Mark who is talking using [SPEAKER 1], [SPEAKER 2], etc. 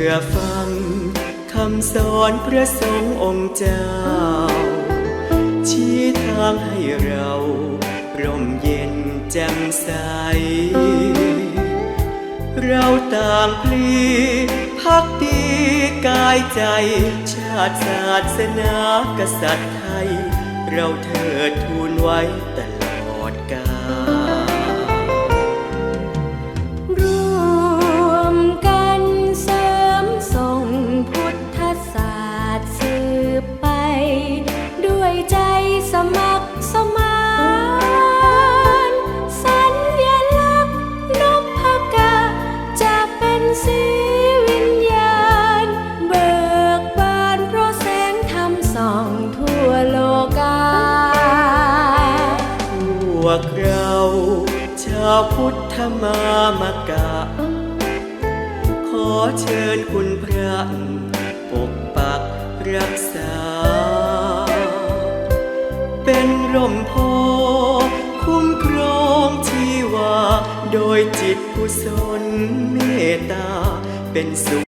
[SPEAKER 1] ชื่อฟังคำสอนพระสงฆ์องค์เจ้า ชี้ทางให้เราร่มเย็นแจ่มใส เราต่างพลีพักดีกายใจ ชาติศาสนากษัตริย์ไทย เราเถิดทูลไว้ตลอดกาล วกเราชาวพุทธมามกะ ขอเชิญคุณพระปกปักรักษา เป็นร่มโพคุ้มครองชีวา โดยจิตกุศลเมตตาเป็นสุข